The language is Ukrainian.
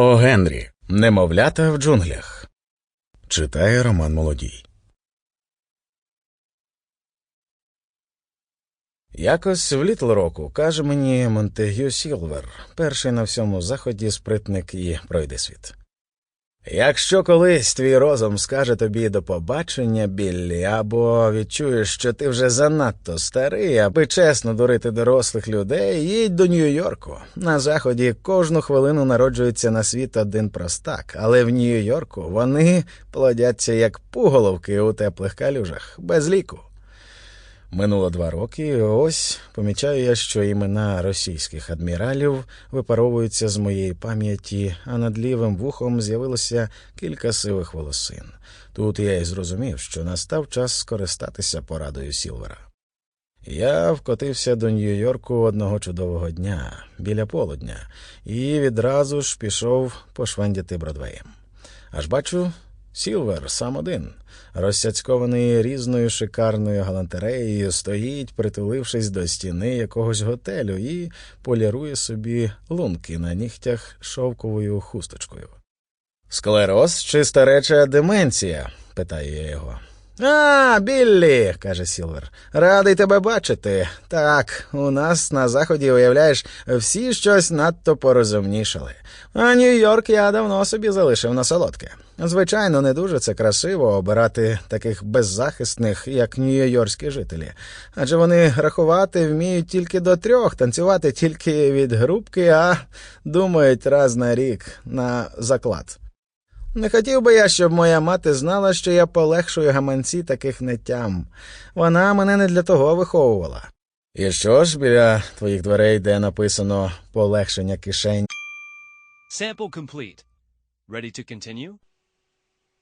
О Генрі. Немовлята в джунглях. Читає Роман Молодій. Якось в літл року каже мені Монтегю Сілвер, перший на всьому заході спритник і пройдисвіт. Якщо колись твій розум скаже тобі до побачення, Біллі, або відчуєш, що ти вже занадто старий, аби чесно дурити дорослих людей, їдь до Нью-Йорку. На заході кожну хвилину народжується на світ один простак, але в Нью-Йорку вони плодяться як пуголовки у теплих калюжах, без ліку. Минуло два роки, і ось помічаю я, що імена російських адміралів випаровуються з моєї пам'яті, а над лівим вухом з'явилося кілька сивих волосин. Тут я й зрозумів, що настав час скористатися порадою Сілвера. Я вкотився до Нью-Йорку одного чудового дня біля полудня і відразу ж пішов пошвендяти Бродвеєм. Аж бачу, Сілвер сам один, розсяцькований різною шикарною галантереєю, стоїть, притулившись до стіни якогось готелю, і полірує собі лунки на нігтях шовковою хусточкою. Склероз чи стареча деменція? питаю я його. А, Біллі, каже Сілвер, радий тебе бачити. Так, у нас на заході, уявляєш, всі щось надто порозумнішали. А Нью-Йорк я давно собі залишив на солодке. Звичайно, не дуже це красиво обирати таких беззахисних, як нью-йоркські жителі, адже вони рахувати вміють тільки до трьох, танцювати тільки від грубки, а думають раз на рік на заклад. Не хотів би я, щоб моя мати знала, що я полегшую гаманці таких нетям. Вона мене не для того виховувала. І що ж біля твоїх дверей, де написано полегшення кишень? Sample complete. Ready to continue?